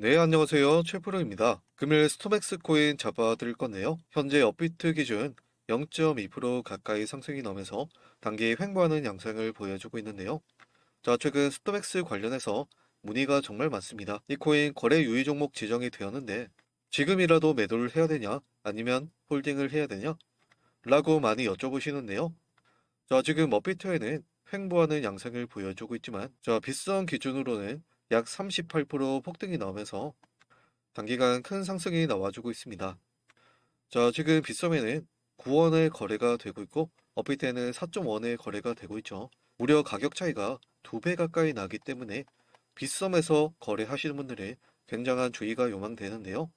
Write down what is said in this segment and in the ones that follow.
네, 안녕하세요. 최프로입니다. 금일 스토맥스 코인 잡아드릴 건데요. 현재 업비트 기준 0.2% 가까이 상승이 나오면서 단기 횡보하는 양상을 보여주고 있는데요. 자, 최근 스토맥스 관련해서 문의가 정말 많습니다. 이 코인 거래 유의 종목 지정이 되었는데 지금이라도 매도를 해야 되냐? 아니면 홀딩을 해야 되냐? 라고 많이 여쭤보시는데요. 자, 지금 업비트에는 횡보하는 양상을 보여주고 있지만 자, 빗선 기준으로는 약 38% 폭등이 나오면서 단기간 큰 상승이 나와주고 있습니다. 자, 지금 빗썸에는 9원의 거래가 되고 있고 업비트에는 4.1의 거래가 되고 있죠. 무려 가격 차이가 2배 가까이 나기 때문에 빗썸에서 거래하시는 분들의 굉장한 주의가 요망되는데요.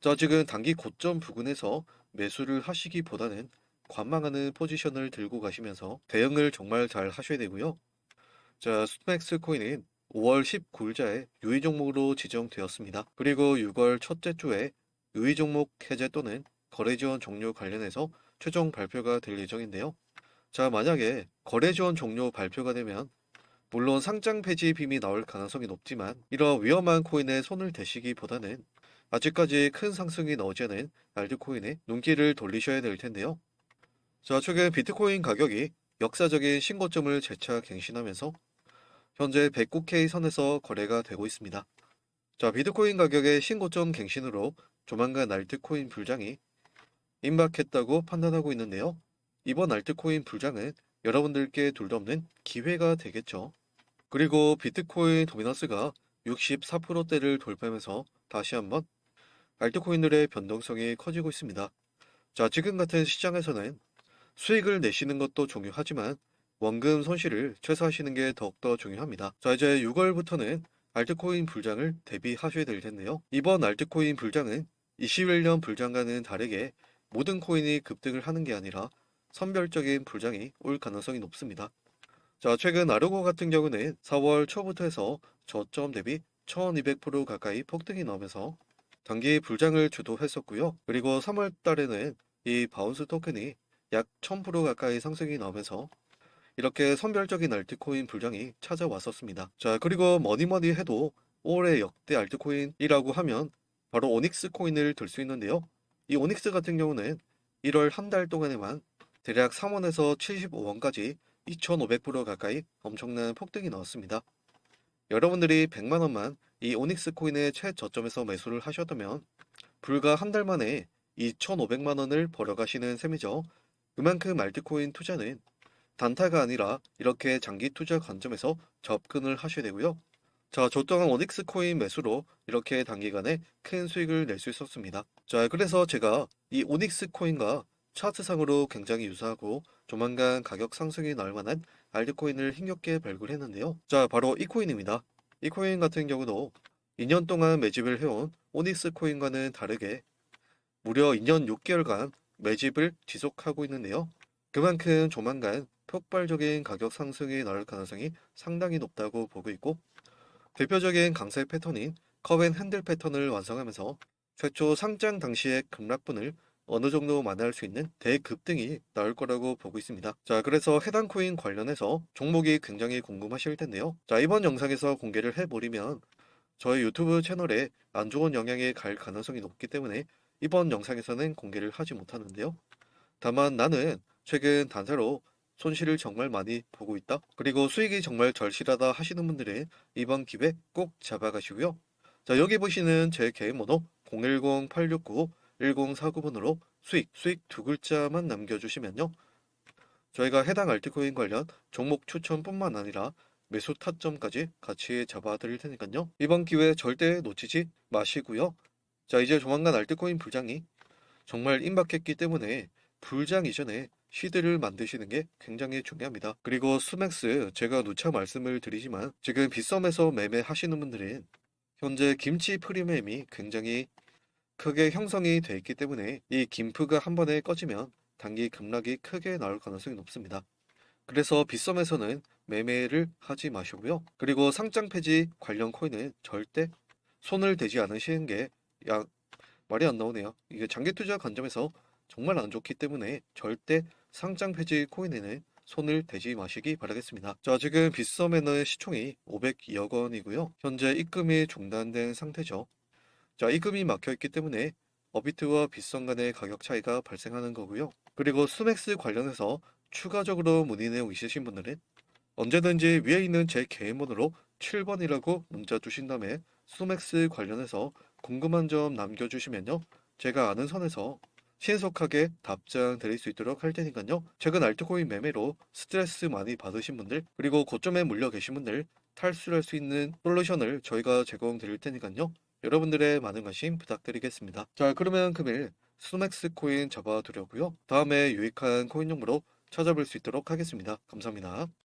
자, 지금 단기 고점 부근에서 매수를 하시기보다는 관망하는 포지션을 들고 가시면서 대응을 정말 잘 하셔야 되고요. 자, 스맥스 코인은 5월 19일자에 유의 종목으로 지정되었습니다. 그리고 6월 첫째 주에 유의 종목 해제 또는 거래 지원 종료 관련해서 최종 발표가 될 예정인데요. 자, 만약에 거래 지원 종료 발표가 되면 물론 상장 폐지 빔이 나올 가능성이 높지만 이런 위험한 코인에 손을 대시기보다는 아직까지 큰 상승이 나오지 않은 알트코인에 눈길을 돌리셔야 될 텐데요. 자, 최근 비트코인 가격이 역사적인 신고점을 재차 갱신하면서 현재 109K 선에서 거래가 되고 있습니다. 자, 비트코인 가격의 신고점 갱신으로 조만간 알트코인 불장이 임박했다고 판단하고 있는데요. 이번 알트코인 불장은 여러분들께 둘도 없는 기회가 되겠죠. 그리고 비트코인 도미넌스가 64%대를 돌파하면서 다시 한번 알트코인들의 변동성이 커지고 있습니다. 자, 지금 같은 시장에서는 수익을 내시는 것도 중요하지만 원금 손실을 최소화하시는 게 더욱더 중요합니다. 자, 이제 6월부터는 알트코인 불장을 대비하셔야 될 텐데요. 이번 알트코인 불장은 21년 불장과는 다르게 모든 코인이 급등을 하는 게 아니라 선별적인 불장이 올 가능성이 높습니다. 자, 최근 아르고 같은 경우는 4월 초부터 해서 저점 대비 1200% 가까이 폭등이 나오면서 단기 불장을 주도했었고요. 그리고 3월 달에는 이 바운스 토큰이 약 1000% 가까이 상승이 나오면서 이렇게 선별적인 알트코인 불장이 찾아왔었습니다. 자, 그리고 뭐니 뭐니 해도 올해 역대 알트코인이라고 하면 바로 오닉스 코인을 들 수 있는데요. 이 오닉스 같은 경우는 1월 한 달 동안에만 대략 3원에서 75원까지 2500% 가까이 엄청난 폭등이 나왔습니다. 여러분들이 100만 원만 이 오닉스 코인의 최저점에서 매수를 하셨다면 불과 한 달 만에 2,500만 원을 벌어가시는 셈이죠. 그만큼 알트코인 투자는 단타가 아니라 이렇게 장기 투자 관점에서 접근을 하셔야 되고요. 자, 저 또한 오닉스 코인 매수로 이렇게 단기간에 큰 수익을 낼 수 있었습니다. 자, 그래서 제가 이 오닉스 코인과 차트상으로 굉장히 유사하고 조만간 가격 상승이 나올 만한 알트코인을 힘겹게 발굴했는데요. 자, 바로 이 코인입니다. 이 코인 같은 경우도 2년 동안 매집을 해온 오닉스 코인과는 다르게 무려 2년 6개월간 매집을 지속하고 있는데요. 그만큼 조만간 폭발적인 가격 상승이 나올 가능성이 상당히 높다고 보고 있고 대표적인 강세 패턴인 커벤 핸들 패턴을 완성하면서 최초 상장 당시의 급락분을 어느 정도 만회할 수 있는 대급등이 나올 거라고 보고 있습니다. 자, 그래서 해당 코인 관련해서 종목이 굉장히 궁금하실 텐데요. 자, 이번 영상에서 공개를 해버리면 저희 유튜브 채널에 안 좋은 영향이 갈 가능성이 높기 때문에 이번 영상에서는 공개를 하지 못하는데요. 다만 나는 최근 단타로 손실을 정말 많이 보고 있다. 그리고 수익이 정말 절실하다 하시는 분들은 이번 기회 꼭 잡아가시고요. 자, 여기 보시는 제 개인 번호 010-869-1049번으로 수익, 수익 두 글자만 남겨주시면요. 저희가 해당 알트코인 관련 종목 추천뿐만 아니라 매수 타점까지 같이 잡아드릴 테니까요. 이번 기회 절대 놓치지 마시고요. 자, 이제 조만간 알트코인 불장이 정말 임박했기 때문에 불장 이전에 시드를 만드시는 게 굉장히 중요합니다. 그리고 스맥스 제가 누차 말씀을 드리지만 지금 빗썸에서 매매하시는 분들은 현재 김치 프리미엄이 굉장히 크게 형성이 돼 있기 때문에 이 김프가 한 번에 꺼지면 단기 급락이 크게 나올 가능성이 높습니다. 그래서 빗썸에서는 매매를 하지 마시고요. 그리고 상장 폐지 관련 코인은 절대 손을 대지 않으시는 게 야, 말이 안 나오네요. 이게 장기 투자 관점에서 정말 안 좋기 때문에 절대 상장 폐지 코인에는 손을 대지 마시기 바라겠습니다. 자, 지금 빗썸에는 시총이 502억 원이고요. 현재 입금이 중단된 상태죠. 자, 입금이 막혀 있기 때문에 업비트와 빗썸 간의 가격 차이가 발생하는 거고요. 그리고 스맥스 관련해서 추가적으로 문의 내용 있으신 분들은 언제든지 위에 있는 제 개인 번호로 7번이라고 문자 주신 다음에 스맥스 관련해서 궁금한 점 남겨주시면요. 제가 아는 선에서 신속하게 답장 드릴 수 있도록 할 테니까요. 최근 알트코인 매매로 스트레스 많이 받으신 분들, 그리고 고점에 물려 계신 분들 탈출할 수 있는 솔루션을 저희가 제공 드릴 테니까요. 여러분들의 많은 관심 부탁드리겠습니다. 자, 그러면 금일 스맥스 코인 잡아두려고요. 다음에 유익한 코인 정보로 찾아볼 수 있도록 하겠습니다. 감사합니다.